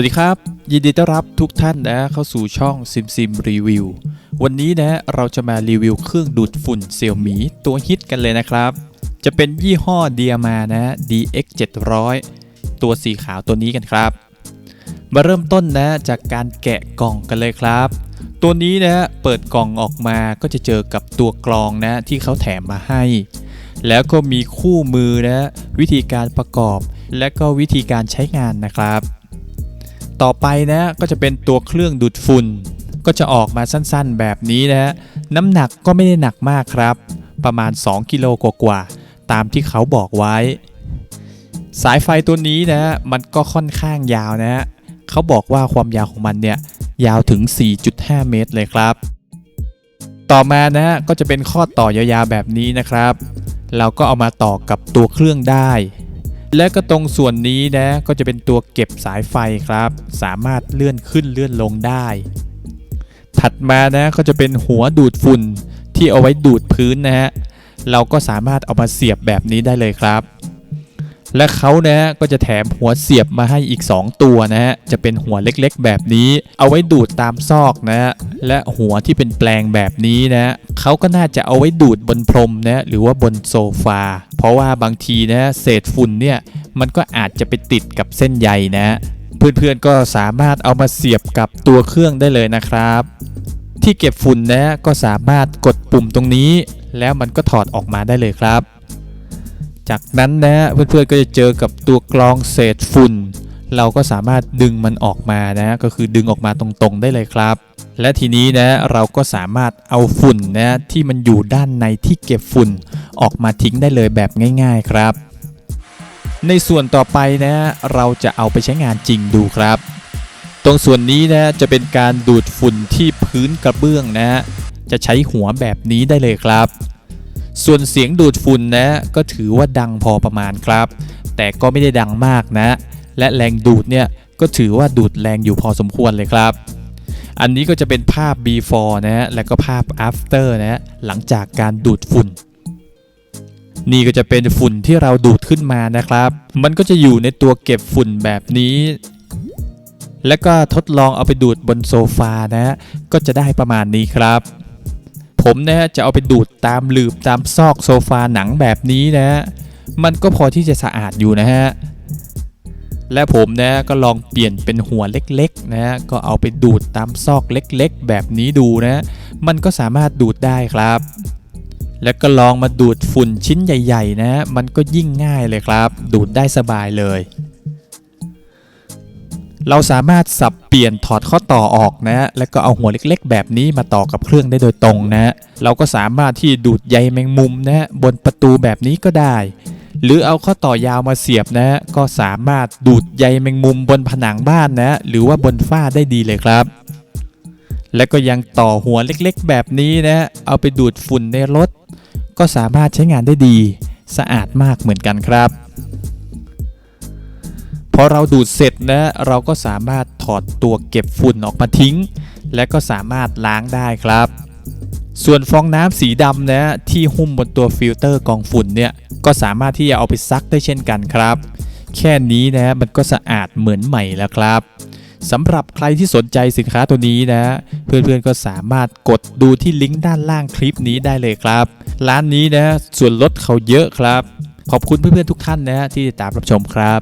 วัสดีครับ ยินดีต้อนรับทุกท่านนะเข้าสู่ช่องซิมซิมรีวิววันนี้นะเราจะมารีวิวเครื่องดูดฝุ่นเซี่ยมี่ตัวฮิตกันเลยนะครับ จะเป็นยี่ห้อเดียมานะ DX 700ตัวสีขาวตัวนี้กันครับ มาเริ่มต้นนะจากการแกะกล่องกันเลยครับ ตัวนี้นะเปิดกล่องออกมาก็จะเจอกับตัวกรองนะที่เขาแถมมาให้ แล้วก็มีคู่มือนะวิธีการประกอบ และก็วิธีการใช้งานนะครับ ต่อไปนะก็จะเป็นตัวเครื่องดูดฝุ่น ก็จะออกมาสั้นๆแบบนี้นะน้ำหนักก็ไม่ได้หนักมากครับ ประมาณ 2 กิโลกว่าๆตามที่เขาบอกไว้ สายไฟตัวนี้นะมันก็ค่อนข้างยาวนะเขาบอกว่าความยาวของมันเนี่ยยาวถึง 4.5 เมตรเลยครับ ต่อมานะก็จะเป็นข้อต่อยาวๆแบบนี้นะครับ เราก็เอามาต่อกับตัวเครื่องได้ และก็ตรงส่วนนี้นะก็จะเป็นตัวเก็บสายไฟครับ สามารถเลื่อนขึ้นเลื่อนลงได้ ถัดมานะก็จะเป็นหัวดูดฝุ่นที่เอาไว้ดูดพื้นนะฮะเราก็สามารถเอามาเสียบแบบนี้ได้เลยครับ และเขานะก็จะแถมหัวเสียบมาให้อีก 2 ตัวนะฮะจะเป็นหัวเล็กๆ แบบนี้ เอาไว้ดูดตามซอกนะฮะและหัวที่เป็นแปลงแบบนี้นะเขาก็น่าจะเอาไว้ดูดบนพรมนะหรือว่าบนโซฟา เพราะว่าบางทีนะเศษฝุ่นเนี่ยมันก็อาจจะไปติดกับเส้นใยนะเพื่อนๆก็สามารถเอามาเสียบกับตัวเครื่องได้เลยนะครับ ที่เก็บฝุ่นนะก็สามารถกดปุ่มตรงนี้ แล้วมันก็ถอดออกมาได้เลยครับ จากนั้นนะเพื่อนๆก็จะเจอกับตัวกรองเศษฝุ่น เราก็สามารถดึงมันออกมานะก็คือดึงออกมาตรงๆได้เลยครับ และทีนี้นะเราก็สามารถเอาฝุ่นนะที่มันอยู่ด้านในที่เก็บฝุ่น ออกมาทิ้งได้เลยแบบง่าย ๆครับ ในส่วนต่อไปนะเราจะเอาไปใช้งานจริงดูครับ ตรงส่วนนี้นะจะเป็นการดูดฝุ่นที่พื้นกระเบื้องนะจะใช้หัวแบบนี้ได้เลยครับ ส่วนเสียงดูดฝุ่นนะก็ถือว่าดังพอประมาณครับ แต่ก็ไม่ได้ดังมากนะ และแรงดูดเนี่ยก็ถือว่าดูดแรงอยู่พอสมควรเลยครับ อันนี้ก็จะเป็นภาพ before นะและก็ภาพ after นะหลังจากการดูดฝุ่น นี่ก็จะเป็นฝุ่นที่เราดูดขึ้นมานะครับ มันก็จะอยู่ในตัวเก็บฝุ่นแบบนี้ แล้วก็ทดลองเอาไปดูดบนโซฟานะ ก็จะได้ประมาณนี้ครับ ผมนะฮะจะเอาไปดูดตามหลืบตามซอกโซฟาหนังแบบนี้นะฮะมันก็พอที่จะสะอาดอยู่นะฮะและผมนะก็ลองเปลี่ยนเป็นหัวเล็กๆนะก็เอาไปดูดตามซอกเล็กๆ แบบนี้ดูนะมันก็สามารถดูดได้ครับ แล้วก็ลองมาดูดฝุ่นชิ้นใหญ่ ๆ นะ มันก็ยิ่งง่ายเลยครับ ดูดได้สบายเลย เราสามารถสับเปลี่ยนถอดข้อต่อออกนะฮะแล้วก็เอาหัวเล็กๆ แบบนี้มาต่อกับเครื่องได้โดยตรงนะฮะเราก็สามารถที่ดูดใยแมงมุมนะฮะบนประตูแบบนี้ก็ได้ หรือเอาข้อต่อยาวมาเสียบนะฮะก็สามารถดูดใยแมงมุมบนผนังบ้านนะหรือว่าบนฝ้าได้ดีเลยครับ และก็ยังต่อหัวเล็กๆ แบบนี้นะฮะเอาไปดูดฝุ่นในรถ ก็สามารถใช้งานได้ดี สะอาดมากเหมือนกันครับ อเราดูดเสร็จนะเราก็สามารถถอดตัวเก็บฝุ่นออกมาทิ้ง และก็สามารถล้างได้ครับ ส่วนฟองน้ำสีดำนะที่หุ้มบนตัวฟิลเตอร์กองฝุ่นเนี่ยก็สามารถที่จะเอาไปซักได้เช่นกันครับ แค่นี้นะมันก็สะอาดเหมือนใหม่แล้วครับสำหรับใครที่สนใจสินค้าตัวนี้นะ เพื่อนๆก็สามารถกดดูที่ลิงก์ด้านล่างคลิปนี้ได้เลยครับ ร้านนี้นะส่วนลดเขาเยอะครับ ขอบคุณเพื่อนๆทุกท่านนะที่ติดตามรับชมครับ